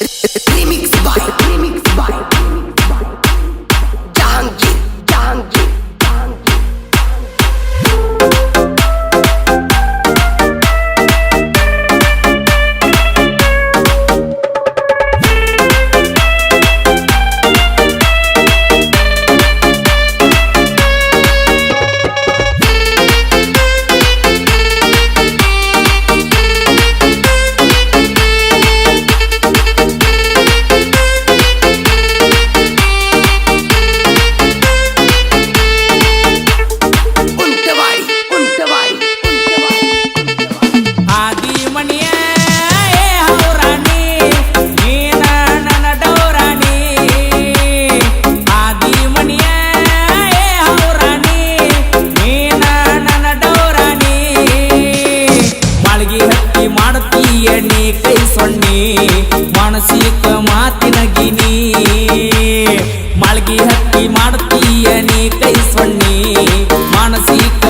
Remix by Remix by. நடத்திய நீ கை சொன்னி. மனசீக்க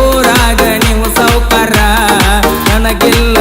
ಊರಾಗ ನೀವು ಸೌಕಾರ ನನಗಿಲ್ಲ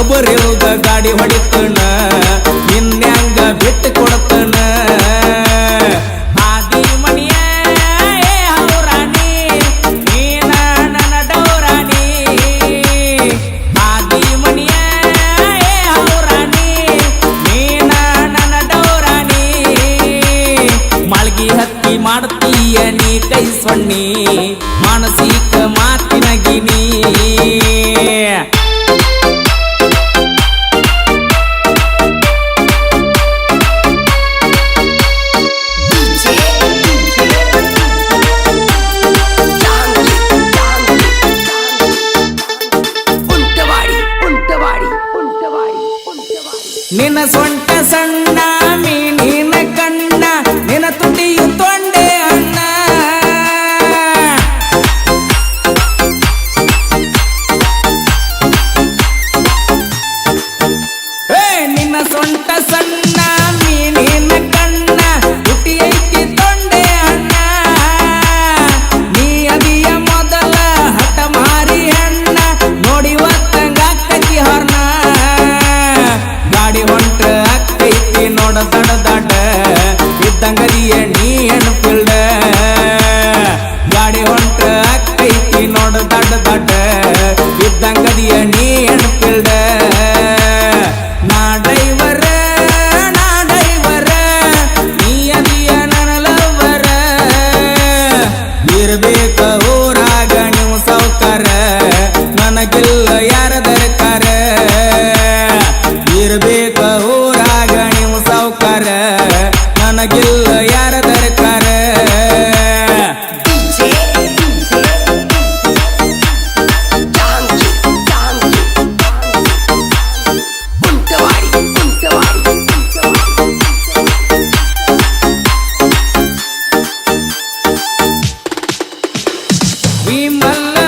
ಒಬ್ಬರಿಲ್ದ ಗಾಡಿ ಹೊಡಿತಣ ನಿನ್ನೆಂಗ ಬಿಟ್ಟು ಕೊಡತಣ ಆದಿ ಮಣಿಯ ಹೌರಾಣಿ, ನೀನ ನನ್ನ ಡೌರಾಣಿ. ಆದಿ ಮಣಿಯ ಹೌರಾಣಿ, ನೀನ ನನ್ನ ಡೌರಾಣಿ. ಮಳ್ಗಿ ಹತ್ತಿ ಮಾಡ್ತೀಯ ನೀ ಕೈ ಸಣ್ಣಿ, ಮಾನಸಿಕ சொன்ன சொன்னா சங்கதியன் વિમલ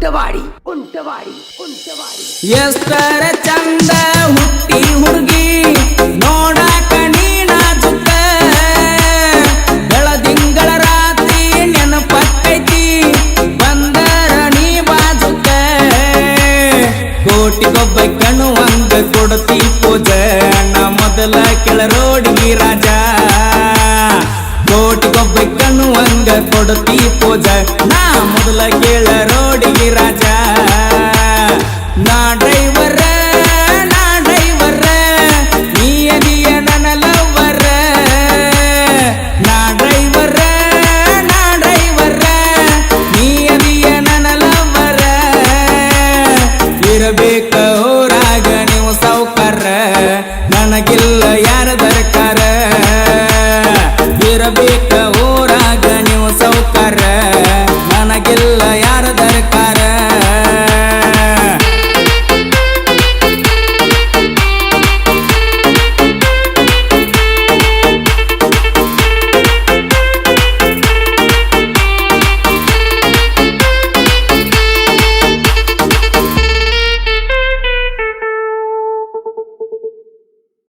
ಉಂಟವಾಡಿ ಉಂಟವಾಡಿ ಉಂಟವಾಡಿ ಉಂಟವಾಡಿ ಎಷ್ಟರ ಚಂದ ಹುಟ್ಟಿ ಹುಡುಗಿ ನೋಡಾಕ ನೀನಾಜುಕ ಬೆಳದಿಂಗಳ ರಾತ್ರಿ ನೆನಪಕ್ಕೈತಿ ಬಂದರ ನೀ ಬಾಜುಕ ಕೋಟಿಗೊಬ್ಬ ಕಣು ಹಂಗ ಕೊಡತಿ ಪೂಜ ನಾ ಮೊದಲ ಕೆಳರೋಡಿಗಿ ರಾಜ ಕಣ್ಣು ಹಂಗ ಕೊಡತಿ ಪೂಜ. ನಾ ಮೊದಲ ಕೇಳ ರೋಡಿಗೆ ರಾಜ. ನಾ